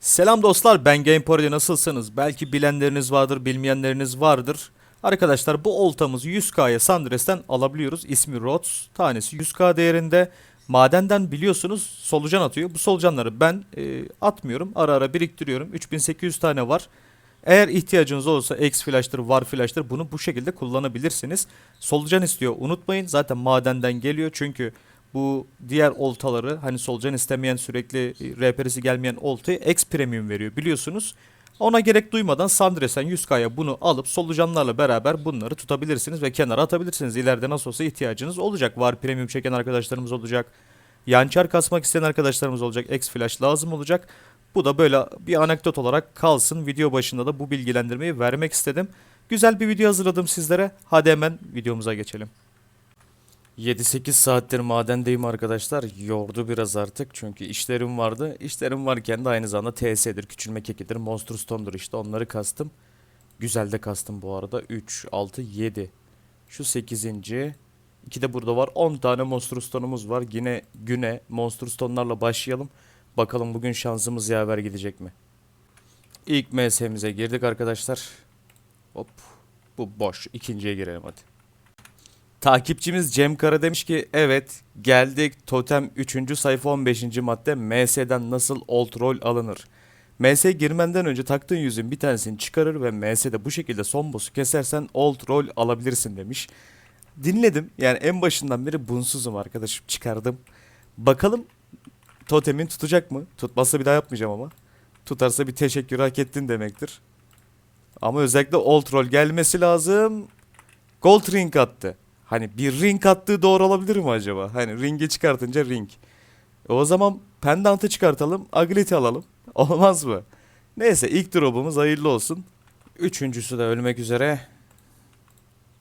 Selam dostlar ben GamePore'de nasılsınız? Belki bilenleriniz vardır bilmeyenleriniz vardır. Arkadaşlar bu oltamızı 100k'ya Sandres'ten alabiliyoruz. İsmi Rhodes. Tanesi 100k değerinde. Madenden biliyorsunuz solucan atıyor. Bu solucanları ben e, atmıyorum. Ara ara biriktiriyorum. 3800 tane var. Eğer ihtiyacınız olursa X flash'tır, var flash'tır bunu bu şekilde kullanabilirsiniz. Solucan istiyor unutmayın. Zaten madenden geliyor çünkü bu diğer oltaları hani solucan istemeyen sürekli RP'si gelmeyen oltayı X premium veriyor biliyorsunuz. Ona gerek duymadan Sandresen 100K'ya bunu alıp solucanlarla beraber bunları tutabilirsiniz ve kenara atabilirsiniz. İleride nasıl olsa ihtiyacınız olacak. Var premium çeken arkadaşlarımız olacak. Yançar kasmak isteyen arkadaşlarımız olacak. X flash lazım olacak. Bu da böyle bir anekdot olarak kalsın. Video başında da bu bilgilendirmeyi vermek istedim. Güzel bir video hazırladım sizlere. Hadi hemen videomuza geçelim. 7-8 saattir madendeyim arkadaşlar. Yordu biraz artık çünkü işlerim vardı. İşlerim varken de aynı zamanda TS'dir, küçülme kekidir, Monster Stone'dur işte onları kastım. Güzel de kastım bu arada. 3, 6, 7. Şu 8. İki de burada var. 10 tane Monster Stone'umuz var. Yine güne Monster Stone'larla başlayalım. Bakalım bugün şansımız yaver gidecek mi? İlk MS'mize girdik arkadaşlar. Hop. Bu boş. İkinciye girelim hadi. Takipçimiz Cem Kara demiş ki evet geldik totem 3. sayfa 15. madde MS'den nasıl old roll alınır. MS girmenden önce taktığın yüzün bir tanesini çıkarır ve MS'de bu şekilde son boss'u kesersen old roll alabilirsin demiş. Dinledim yani en başından beri bunsuzum arkadaşım çıkardım. Bakalım totemin tutacak mı? Tutmazsa bir daha yapmayacağım ama. Tutarsa bir teşekkür hak ettin demektir. Ama özellikle old roll gelmesi lazım. Gold ring attı. Hani bir ring attığı doğru olabilir mi acaba? Hani ringi çıkartınca ring. E o zaman pendantı çıkartalım, agility alalım. Olmaz mı? Neyse ilk drop'umuz hayırlı olsun. Üçüncüsü de ölmek üzere.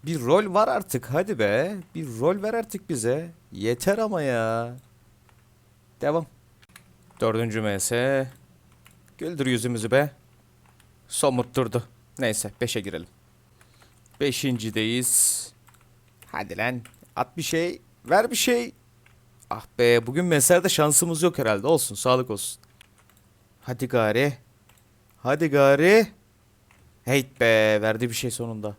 Bir rol var artık hadi be. Bir rol ver artık bize. Yeter ama ya. Devam. Dördüncü MS. Güldür yüzümüzü be. Somurtturdu. Neyse beşe girelim. Beşincideyiz. Hadi lan. At bir şey. Ver bir şey. Ah be bugün meselde şansımız yok herhalde. Olsun sağlık olsun. Hadi gari. Hadi gari. Heyt be verdi bir şey sonunda.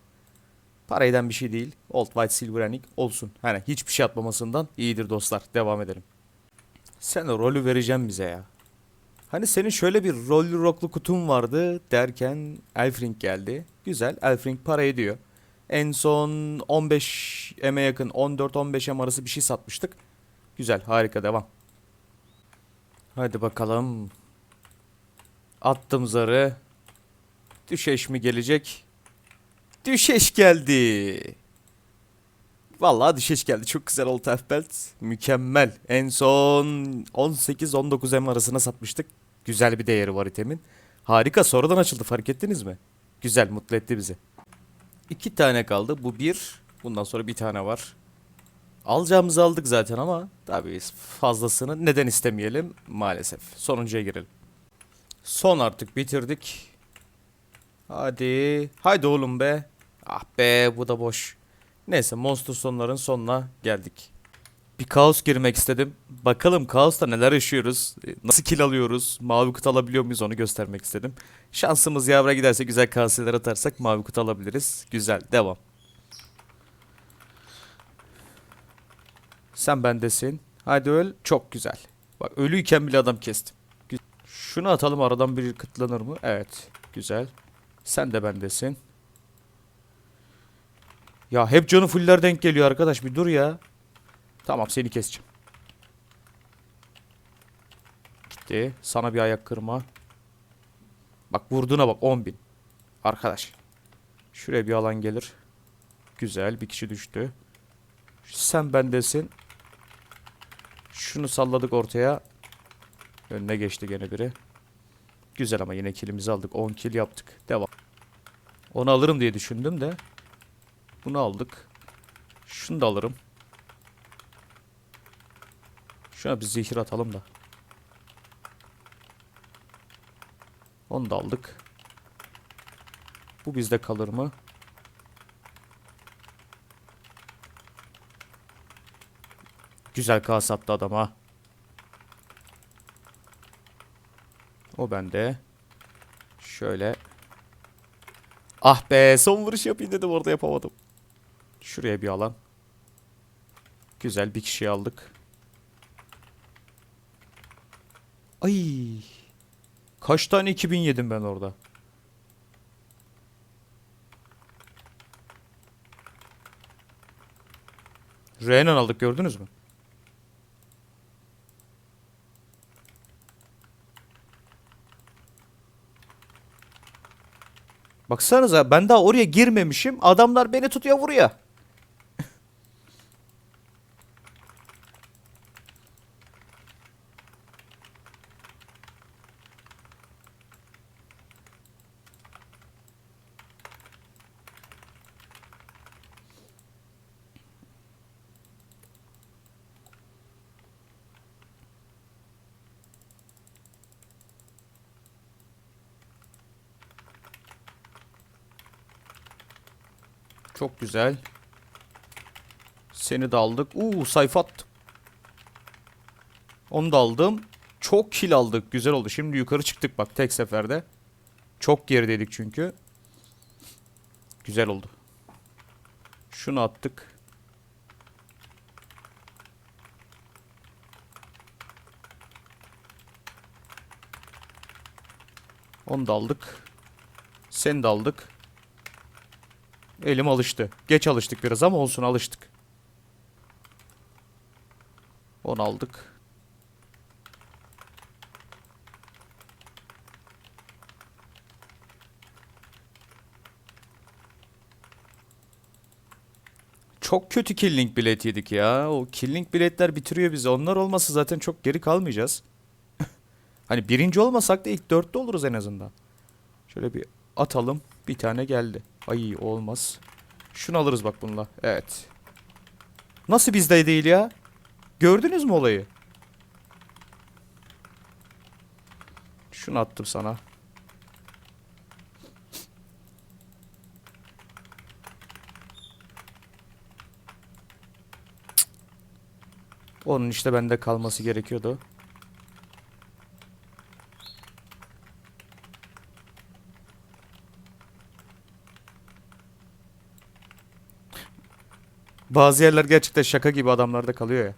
Paraydan bir şey değil. Old White Silver Anik olsun. Hani hiçbir şey atmamasından iyidir dostlar. Devam edelim. Sen o rolü vereceğim bize ya. Hani senin şöyle bir rollü rocklu kutun vardı derken Elfring geldi. Güzel. Elfring para ediyor. En son 15 M'e yakın 14-15 M arası bir şey satmıştık. Güzel harika devam. Hadi bakalım. Attım zarı. Düşeş mi gelecek? Düşeş geldi. Vallahi düşeş geldi. Çok güzel oldu Belt. Mükemmel. En son 18-19 M arasına satmıştık. Güzel bir değeri var itemin. Harika sonradan açıldı fark ettiniz mi? Güzel mutlu etti bizi. İki tane kaldı. Bu bir. Bundan sonra bir tane var. Alacağımızı aldık zaten ama tabii fazlasını neden istemeyelim maalesef. Sonuncuya girelim. Son artık bitirdik. Hadi. Haydi oğlum be. Ah be bu da boş. Neyse Monster sonların sonuna geldik. Bir kaos girmek istedim. Bakalım kaosta neler yaşıyoruz. Nasıl kill alıyoruz. Mavi kutu alabiliyor muyuz onu göstermek istedim. Şansımız yavra giderse güzel kaseler atarsak mavi kutu alabiliriz. Güzel devam. Sen bendesin. Hadi öl. Çok güzel. Bak ölüyken bile adam kestim. Şunu atalım aradan biri kıtlanır mı? Evet. Güzel. Sen de bendesin. Ya hep canı fuller denk geliyor arkadaş bir dur ya. Tamam seni keseceğim. Gitti. Sana bir ayak kırma. Bak vurduğuna bak 10.000. Arkadaş. Şuraya bir alan gelir. Güzel bir kişi düştü. Sen bendesin. Şunu salladık ortaya. Önüne geçti gene biri. Güzel ama yine killimizi aldık. 10 kill yaptık. Devam. Onu alırım diye düşündüm de. Bunu aldık. Şunu da alırım. Şuna bir zehir atalım da. Onu da aldık. Bu bizde kalır mı? Güzel kağıt sattı adam. O bende. Şöyle. Ah be son vuruş yapayım dedim orada yapamadım. Şuraya bir alan. Güzel bir kişiyi aldık. Ay. Kaç tane 2000 yedim ben orada. Renan aldık gördünüz mü? Baksanıza ben daha oraya girmemişim. Adamlar beni tutuyor vuruyor. Çok güzel. Seni de aldık. Uuu sayfa attım. Onu da aldım. Çok kill aldık. Güzel oldu. Şimdi yukarı çıktık bak tek seferde. Çok gerideydik çünkü. Güzel oldu. Şunu attık. Onu da aldık. Seni de aldık. Elim alıştı. Geç alıştık biraz ama olsun alıştık. Onu aldık. Çok kötü killing bilet yedik ya. O killing biletler bitiriyor bizi. Onlar olmasa zaten çok geri kalmayacağız. hani birinci olmasak da ilk dörtte oluruz en azından. Şöyle bir atalım. Bir tane geldi. Ay olmaz. Şunu alırız bak bununla. Evet. Nasıl bizde değil ya? Gördünüz mü olayı? Şunu attım sana. Onun işte bende kalması gerekiyordu. Bazı yerler gerçekten şaka gibi adamlarda kalıyor ya.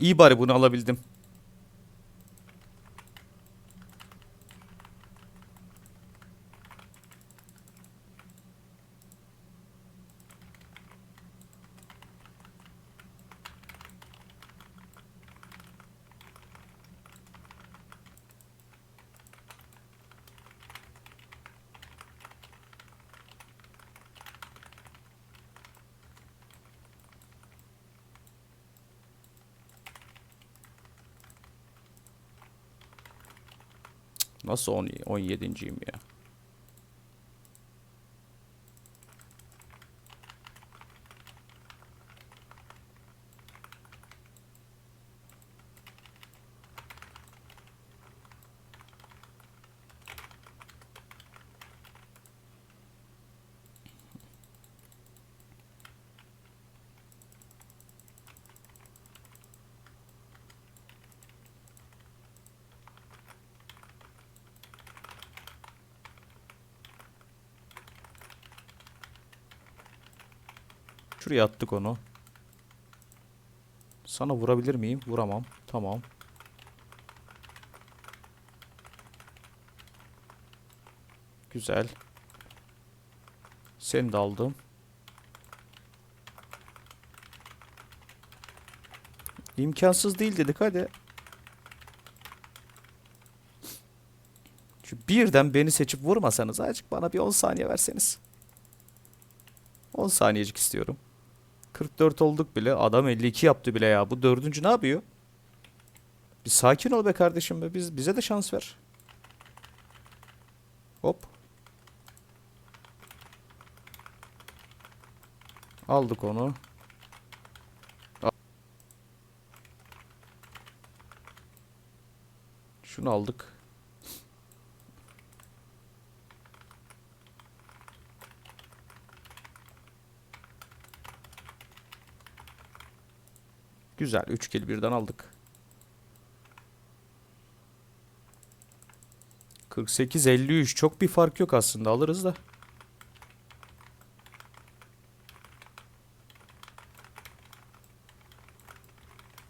İyi bari bunu alabildim. Nasıl 10, 17.yim ya? Şuraya attık onu. Sana vurabilir miyim? Vuramam. Tamam. Güzel. Seni de aldım. İmkansız değil dedik hadi. Şu birden beni seçip vurmasanız azıcık bana bir 10 saniye verseniz. 10 saniyecik istiyorum. 44 olduk bile. Adam 52 yaptı bile ya. Bu dördüncü ne yapıyor? Bir sakin ol be kardeşim be. Biz, bize de şans ver. Hop. Aldık onu. Şunu aldık. Güzel 3 kill birden aldık. 48 53 çok bir fark yok aslında alırız da.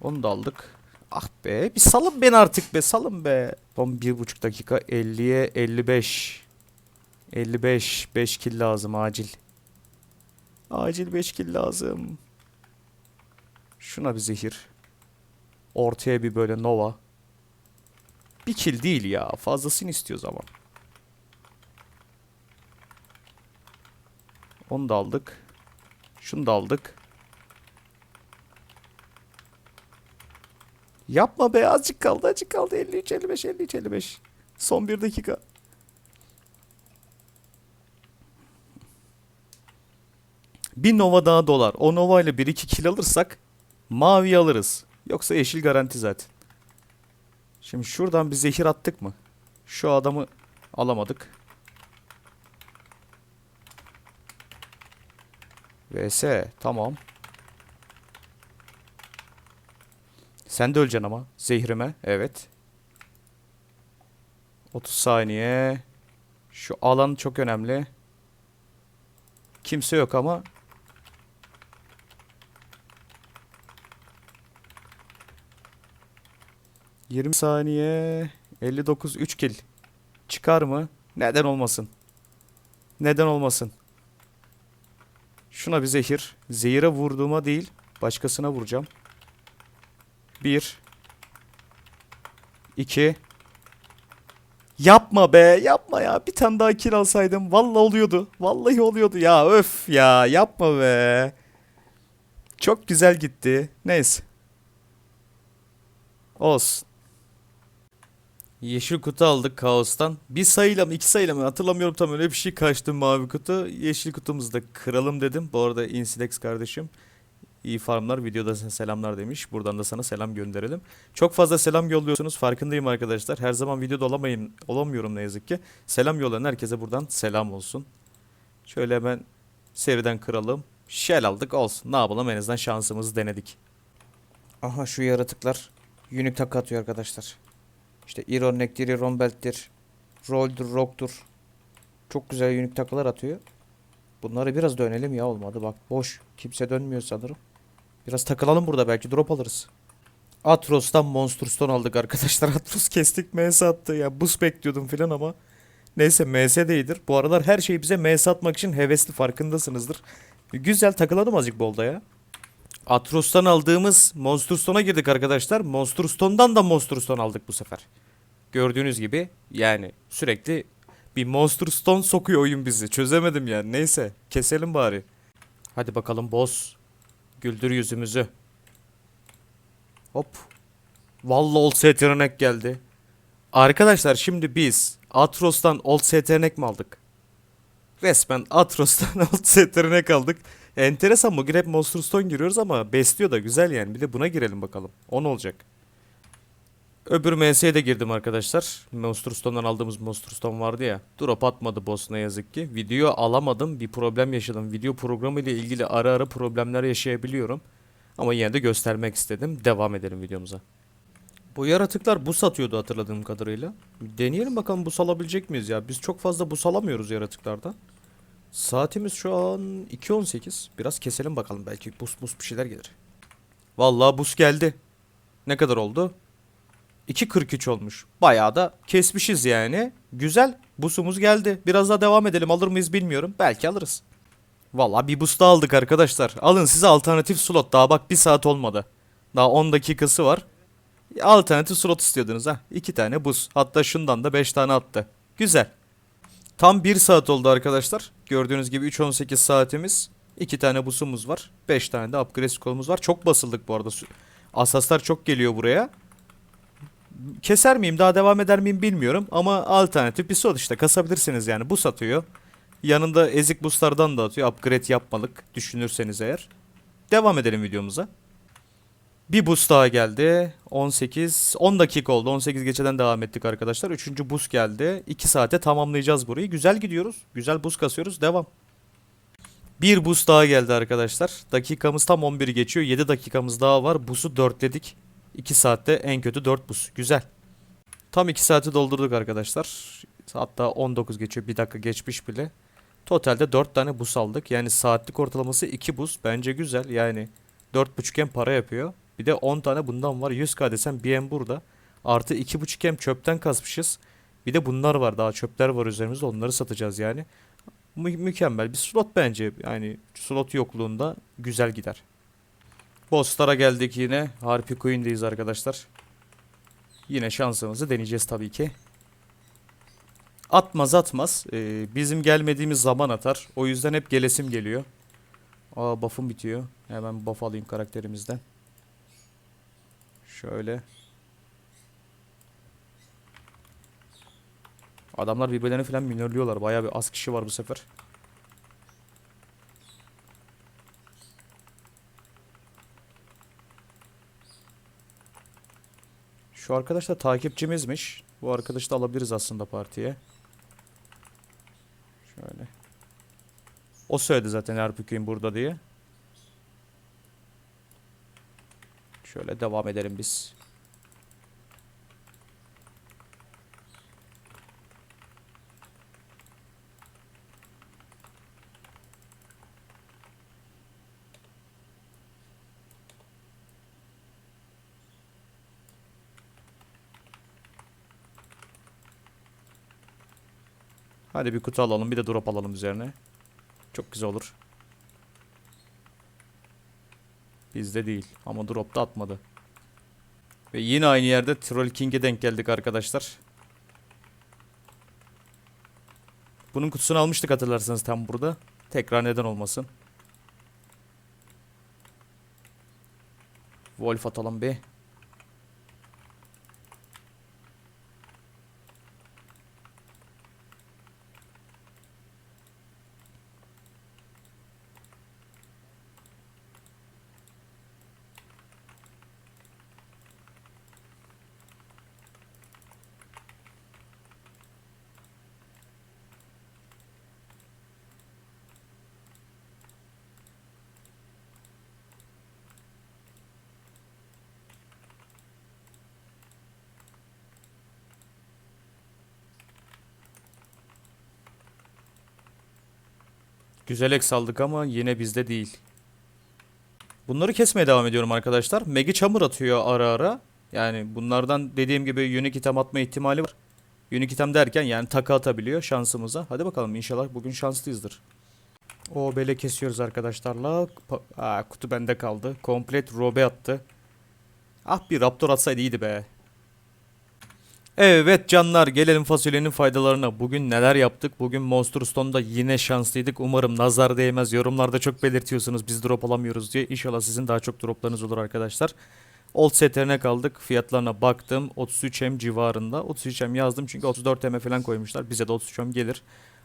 Onu da aldık. Ah be bir salın beni artık be salın be. Son bir buçuk dakika 50'ye 55. 55 5 kill lazım acil. Acil 5 kill lazım. Şuna bir zehir. Ortaya bir böyle nova. Bir kill değil ya. Fazlasını istiyoruz ama. Onu da aldık. Şunu da aldık. Yapma be azıcık kaldı azıcık kaldı 53 55 53 55. Son bir dakika. Bir Nova daha dolar. O Nova ile 1-2 kill alırsak mavi alırız. Yoksa yeşil garanti zaten. Şimdi şuradan bir zehir attık mı? Şu adamı alamadık. VS tamam. Sen de öleceksin ama. Zehrime. Evet. 30 saniye. Şu alan çok önemli. Kimse yok ama. ...20 saniye... ...59 3 kill... ...çıkar mı? Neden olmasın? Neden olmasın? Şuna bir zehir. Zehire vurduğuma değil... ...başkasına vuracağım. 1 2 Yapma be yapma ya bir tane daha kill alsaydım vallahi oluyordu vallahi oluyordu ya öf ya yapma be Çok güzel gitti neyse Olsun Yeşil kutu aldık kaostan. Bir sayıyla mı iki sayıyla mı hatırlamıyorum tam öyle bir şey kaçtı mavi kutu. Yeşil kutumuzu da kıralım dedim. Bu arada Insidex kardeşim İyi farmlar videoda sana selamlar demiş. Buradan da sana selam gönderelim. Çok fazla selam yolluyorsunuz. Farkındayım arkadaşlar. Her zaman videoda olamayın, olamıyorum ne yazık ki. Selam yollayan herkese buradan selam olsun. Şöyle hemen seriden kıralım. Shell aldık olsun. Ne yapalım en azından şansımızı denedik. Aha şu yaratıklar unique takı atıyor arkadaşlar. İşte Iron Neck'tir, Iron Belt'tir, Roll'dur, Rock'tur. Çok güzel unique takılar atıyor. Bunları biraz dönelim ya olmadı bak boş. Kimse dönmüyor sanırım. Biraz takılalım burada belki drop alırız. Atros'tan Monster Stone aldık arkadaşlar. Atros kestik MS attı ya. Buz bekliyordum filan ama. Neyse MS değildir. Bu aralar her şey bize MS atmak için hevesli farkındasınızdır. Güzel takılalım azıcık bolda ya. Atros'tan aldığımız Monster Stone'a girdik arkadaşlar. Monster Stone'dan da Monster Stone aldık bu sefer. Gördüğünüz gibi yani sürekli bir Monster Stone sokuyor oyun bizi. Çözemedim yani. Neyse keselim bari. Hadi bakalım boss. Güldür yüzümüzü. Hop. Vallahi Old Seterenek geldi. Arkadaşlar şimdi biz Atros'tan Old Seterenek mi aldık? Resmen Atros'tan Old Seterenek aldık. Enteresan bugün hep Monster Stone giriyoruz ama besliyor da güzel yani. Bir de buna girelim bakalım. 10 olacak. Öbür MS'ye de girdim arkadaşlar. Monster Stone'dan aldığımız Monster Stone vardı ya. Drop atmadı boss ne yazık ki. Video alamadım. Bir problem yaşadım. Video programı ile ilgili ara ara problemler yaşayabiliyorum. Ama yine de göstermek istedim. Devam edelim videomuza. Bu yaratıklar bus atıyordu hatırladığım kadarıyla. Deneyelim bakalım bus alabilecek miyiz ya. Biz çok fazla bus alamıyoruz yaratıklardan. Saatimiz şu an 2.18. Biraz keselim bakalım. Belki bus bus bir şeyler gelir. Vallahi bus geldi. Ne kadar oldu? 2.43 olmuş. Bayağı da kesmişiz yani. Güzel. Busumuz geldi. Biraz daha devam edelim. Alır mıyız bilmiyorum. Belki alırız. Vallahi bir bus daha aldık arkadaşlar. Alın size alternatif slot. Daha bak bir saat olmadı. Daha 10 dakikası var. Alternatif slot istiyordunuz ha. 2 tane bus. Hatta şundan da 5 tane attı. Güzel. Tam 1 saat oldu arkadaşlar. Gördüğünüz gibi 3.18 saatimiz. 2 tane busumuz var. 5 tane de upgrade skolumuz var. Çok basıldık bu arada. Asaslar çok geliyor buraya keser miyim daha devam eder miyim bilmiyorum ama alternatif bir slot işte kasabilirsiniz yani bu satıyor. Yanında ezik boostlardan da atıyor upgrade yapmalık düşünürseniz eğer. Devam edelim videomuza. Bir boost daha geldi. 18 10 dakika oldu. 18 geçeden devam ettik arkadaşlar. Üçüncü boost geldi. 2 saate tamamlayacağız burayı. Güzel gidiyoruz. Güzel boost kasıyoruz. Devam. Bir boost daha geldi arkadaşlar. Dakikamız tam 11 geçiyor. 7 dakikamız daha var. Boost'u 4'ledik. 2 saatte en kötü 4 boost. Güzel. Tam 2 saati doldurduk arkadaşlar. Hatta 19 geçiyor. 1 dakika geçmiş bile. Totalde 4 tane bus aldık. Yani saatlik ortalaması 2 bus. Bence güzel. Yani 4.5 hem para yapıyor. Bir de 10 tane bundan var. 100k desem hem burada. Artı 2.5 hem çöpten kasmışız. Bir de bunlar var. Daha çöpler var üzerimizde. Onları satacağız yani. Mü- mükemmel bir slot bence. Yani slot yokluğunda güzel gider. Bosslara geldik yine. Harpy Queen'deyiz arkadaşlar. Yine şansımızı deneyeceğiz tabii ki. Atmaz atmaz. Ee, bizim gelmediğimiz zaman atar. O yüzden hep gelesim geliyor. Aa buff'ım bitiyor. Hemen buff alayım karakterimizden. Şöyle. Adamlar birbirlerini falan minörlüyorlar. Bayağı bir az kişi var bu sefer. Şu arkadaş da takipçimizmiş. Bu arkadaşı da alabiliriz aslında partiye. Şöyle. O söyledi zaten Erpükü'nün burada diye. Şöyle devam edelim biz. Hadi bir kutu alalım bir de drop alalım üzerine. Çok güzel olur. Bizde değil ama drop da atmadı. Ve yine aynı yerde Troll King'e denk geldik arkadaşlar. Bunun kutusunu almıştık hatırlarsanız tam burada. Tekrar neden olmasın. Wolf atalım bir. Güzel ek saldık ama yine bizde değil. Bunları kesmeye devam ediyorum arkadaşlar. Megi çamur atıyor ara ara. Yani bunlardan dediğim gibi unique item atma ihtimali var. Unique item derken yani takı atabiliyor şansımıza. Hadi bakalım inşallah bugün şanslıyızdır. O bele kesiyoruz arkadaşlarla. Aa, kutu bende kaldı. Komplet robe attı. Ah bir raptor atsaydı iyiydi be. Evet canlar gelelim fasulyenin faydalarına. Bugün neler yaptık? Bugün Monster Stone'da yine şanslıydık. Umarım nazar değmez. Yorumlarda çok belirtiyorsunuz biz drop alamıyoruz diye. İnşallah sizin daha çok droplarınız olur arkadaşlar. Old setlerine kaldık. Fiyatlarına baktım. 33M civarında. 33M yazdım çünkü 34M falan koymuşlar. Bize de 33M gelir.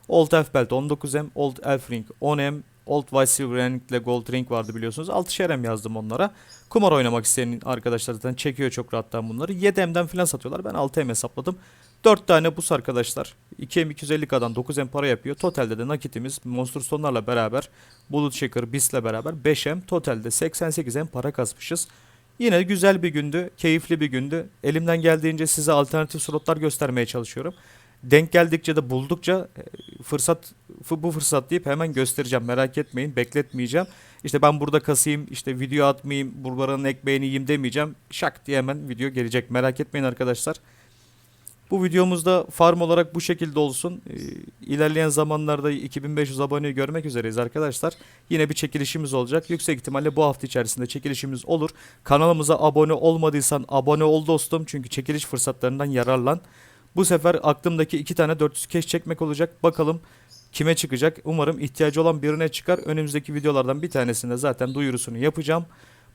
Old Elf Belt 19M. Old Elf Ring 10M. Old White Silver Gold Ring vardı biliyorsunuz. 6'şer M yazdım onlara. Kumar oynamak isteyen arkadaşlar zaten çekiyor çok rahattan bunları. 7M'den falan satıyorlar. Ben 6M hesapladım. 4 tane bus arkadaşlar. 2M 250K'dan 9M para yapıyor. Totalde de nakitimiz Monster Stone'larla beraber Bulut Shaker, Beast'le beraber 5M. Totalde 88M para kasmışız. Yine güzel bir gündü. Keyifli bir gündü. Elimden geldiğince size alternatif slotlar göstermeye çalışıyorum. Denk geldikçe de buldukça e, fırsat fı- bu fırsat deyip hemen göstereceğim. Merak etmeyin. Bekletmeyeceğim. İşte ben burada kasayım, işte video atmayayım, burbaranın ekmeğini yiyeyim demeyeceğim. Şak diye hemen video gelecek. Merak etmeyin arkadaşlar. Bu videomuzda farm olarak bu şekilde olsun. Ee, ilerleyen zamanlarda 2500 aboneyi görmek üzereyiz arkadaşlar. Yine bir çekilişimiz olacak. Yüksek ihtimalle bu hafta içerisinde çekilişimiz olur. Kanalımıza abone olmadıysan abone ol dostum. Çünkü çekiliş fırsatlarından yararlan. Bu sefer aklımdaki iki tane 400 keş çekmek olacak. Bakalım kime çıkacak. Umarım ihtiyacı olan birine çıkar. Önümüzdeki videolardan bir tanesinde zaten duyurusunu yapacağım.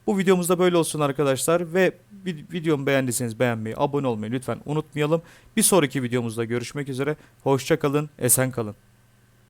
Bu videomuzda böyle olsun arkadaşlar ve vid- videomu beğendiyseniz beğenmeyi, abone olmayı lütfen unutmayalım. Bir sonraki videomuzda görüşmek üzere. Hoşça kalın, esen kalın.